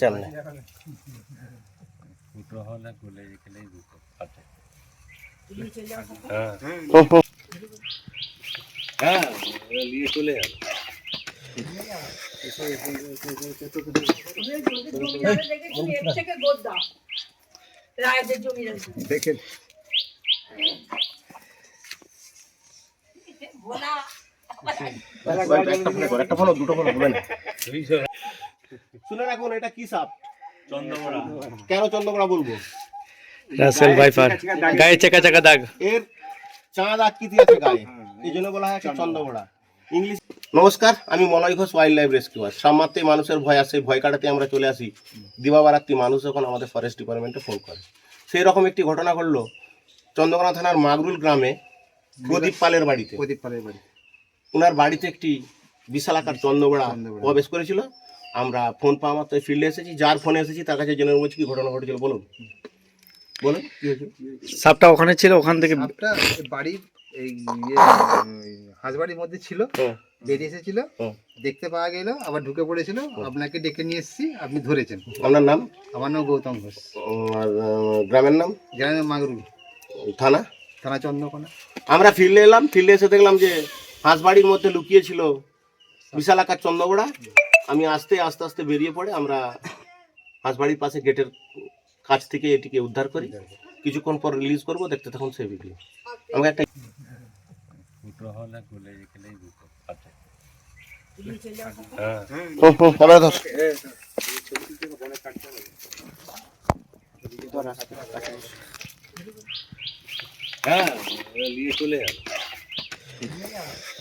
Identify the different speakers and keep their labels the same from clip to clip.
Speaker 1: এসছেন না
Speaker 2: ফুটো হলে গলে গেলেই দুটো ফাটে
Speaker 1: হুম, হুম।
Speaker 2: নিয়ে চলে যাবে
Speaker 3: রায়দের জমি রয়েছে
Speaker 4: দেখেন
Speaker 1: একটা ফোন দুটো ফোন হবে না শুনে রাখুন এটা কি সাপ?
Speaker 2: চন্দ্রমোড়া
Speaker 1: কেন চন্দ্রকোনা বলব?
Speaker 5: Russell viper. গায়ে চাকা চাকা দাগ।
Speaker 1: এর চাঁদ আকৃতি আছে গায়ে। এই জন্য বলা হয় চন্দ্রমোড়া ইংলিশ নমস্কার আমি Malay Ghosh wildlife rescuer সামাত্রে মানুষের ভয় আসে ভয় কাটাতে আমরা চলে আসি। দিবাবারাত্রি মানুষ যখন আমাদের ফরেস্ট ডিপার্টমেন্টে ফোন করে। সেই রকম একটি ঘটনা ঘটলো চন্দ্রকোনা থানার মাগরুল গ্রামে প্রদীপ পালের বাড়িতে।
Speaker 4: প্রদীপ পালের বাড়ি
Speaker 1: ওনার বাড়িতে একটি বিশাল আকার চন্দ্রবড়া। প্রবেশ করেছিল। আমরা ফোন পাওয়া মাত্র ফিল্ডে এসেছি যার ফোনে এসেছি তার কাছে জেনে বলছি কি ঘটনা ঘটেছিল বলুন। বলুন কি
Speaker 5: সাপটা ওখানে ছিল ওখান থেকে
Speaker 4: সাপটা বাড়ির এই ইয়ে হাঁসবাড়ির মধ্যে ছিল
Speaker 1: হ্যাঁ।
Speaker 4: বেরিয়ে এসেছিল
Speaker 1: হ্যাঁ।
Speaker 4: দেখতে পাওয়া গেল আবার ঢুকে পড়েছিল আপনাকে ডেকে নিয়ে এসেছি আপনি ধরেছেন।
Speaker 1: আপনার নাম?
Speaker 4: আমার নাম গৌতম ঘোষ।
Speaker 1: আর গ্রামের নাম?
Speaker 4: গ্রামের মাগরুল।
Speaker 1: থানা?
Speaker 4: থানা চন্দ্রকোনা।
Speaker 1: আমরা ফিল্ডে এলাম ফিল্ডে এসে দেখলাম যে হাঁসবাড়ির মধ্যে লুকিয়ে ছিল বিশাল আকার চন্দ্রবড়া আমি আস্তে আস্তে আস্তে বেরিয়ে পড়ে আমরা হাঁসবাড়ির পাশে গেটের কাছ থেকে এটিকে উদ্ধার করি। কিছুক্ষণ পর রিলিজ করব দেখতে তখন সেই ভিডিও আমাকে একটা।
Speaker 2: হ্যাঁ নিয়ে চলে যাবে।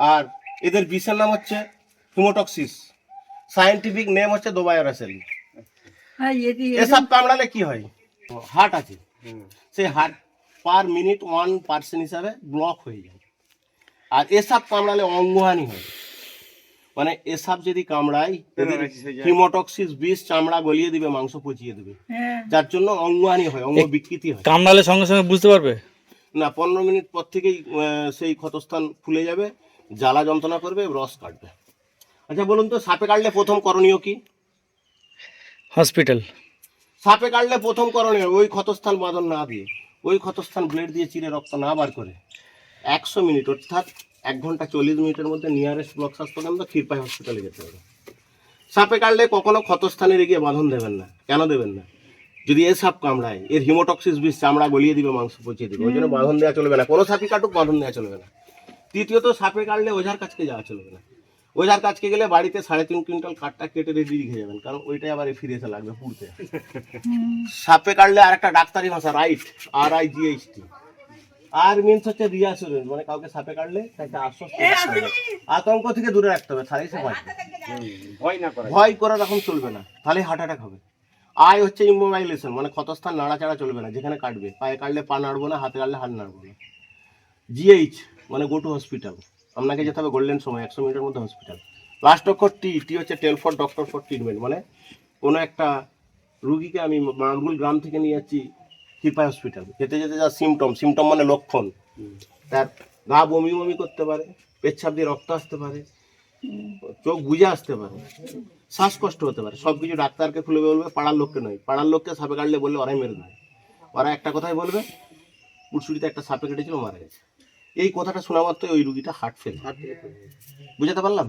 Speaker 1: আর এদের বিষের নাম হচ্ছে হিমোটক্সিস। সায়েন্টিফিক নেম হচ্ছে
Speaker 3: হ্যাঁ
Speaker 1: এসব কামড়ালে কি হয়? হার্ট আছে। সেই heart per minute one percent হিসাবে ব্লক হয়ে যায়। আর এসব কামড়ালে অঙ্গহানি হয়। মানে এসব যদি কামড়ায় হিমোটক্সিস বিষ চামড়া গলিয়ে দিবে মাংস পচিয়ে দেবে।
Speaker 3: হ্যাঁ।
Speaker 1: যার জন্য অঙ্গহানি হয় অঙ্গ বিকৃতি হয়।
Speaker 5: কামড়ালে সঙ্গে সঙ্গে বুঝতে পারবে?
Speaker 1: না পনেরো মিনিট পর থেকেই সেই ক্ষতস্থান ফুলে যাবে। জ্বালা যন্ত্রণা করবে রস কাটবে। আচ্ছা বলুন তো সাপে কাটলে প্রথম করণীয় কি?
Speaker 5: হসপিটাল।
Speaker 1: সাপে কাটলে প্রথম করণীয় ওই ক্ষতস্থান বাঁধন না দিয়ে ওই ক্ষতস্থান ব্লেড দিয়ে চিরে রক্ত না বার করে। একশো মিনিট অর্থাৎ এক ঘণ্টা চল্লিশ মিনিটের মধ্যে নিয়ারেস্ট ব্লক স্বাস্থ্য কেন্দ্র ক্ষীরপাই হসপিটালে যেতে হবে। সাপে কাটলে কখনো ক্ষতস্থানে গিয়ে বাঁধন দেবেন না কেন দেবেন না? যদি এ সাপ কামড়ায় এর হিমোটক্সিস বিষ চামড়া গলিয়ে দিবে মাংস পচিয়ে দিবে ওই জন্য বাঁধন দেওয়া চলবে না। কোনো সাপই কাটুক বাঁধন দেওয়া চলবে না। তৃতীয়ত সাপে কাটলে ওঝার কাছকে যাওয়া চলবে না। ওঝার কাছকে গেলে বাড়িতে সাড়ে তিন কুইন্টাল কাঠটা কেটে রেডি রেখে যাবেন কারণ ওইটাই আবার ফিরে এসে লাগবে পুড়তে। সাপে কাটলে আর একটা ডাক্তারি ভাষা right R I G H T R means হচ্ছে রিয়াসুরেন্স মানে কাউকে সাপে কাটলে তাকে আশ্বস্ত। আতঙ্ক থেকে দূরে রাখতে হবে তাহলেই সে বাঁচবে
Speaker 4: ভয় না করা
Speaker 1: ভয় করা রকম চলবে না তাহলে হার্ট অ্যাটাক হবে। আয় হচ্ছে ইমোবাইলেশন মানে ক্ষতস্থান নাড়াচাড়া চলবে না যেখানে কাটবে। পায়ে কাটলে পা নাড়বো না হাতে কাটলে হাত নাড়বো না। জিএইচ মানে গো টু হসপিটাল আপনাকে যেতে হবে গোল্ডেন সময়, একশো মিনিটের মধ্যে হসপিটাল লাস্ট অক্ষর টি টি হচ্ছে tell for doctor for treatment মানে কোনো একটা রুগীকে আমি মামরুল গ্রাম থেকে নিয়ে যাচ্ছি কৃপায় হসপিটাল যেতে যেতে যা সিমটম সিমটম মানে লক্ষণ। তার গা বমি বমি করতে পারে পেচ্ছাপ দিয়ে রক্ত আসতে পারে, চোখ বুঝে আসতে পারে, শ্বাসকষ্ট হতে পারে সব কিছু ডাক্তারকে খুলে বলবে, পাড়ার লোককে নয়। পাড়ার লোককে সাপে কাটলে বললে ওরাই মেরে দেবে। ওরা একটা কথাই বলবে পুটসুরিতে একটা সাপে কেটেছিল, মারা গেছে। এই কথাটা শোনা মাত্রই ওই রুগীটা হার্ট ফেল। বুঝাতে পারলাম?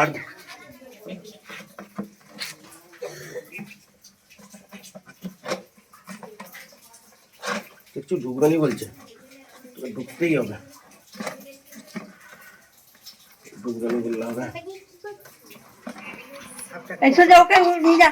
Speaker 1: আর একটু ঢুকরানি বলছে। তোকে ঢুকতেই হবে। ঢুকরানি বললে হবে।
Speaker 3: সোজা ওকে নিয়ে যা।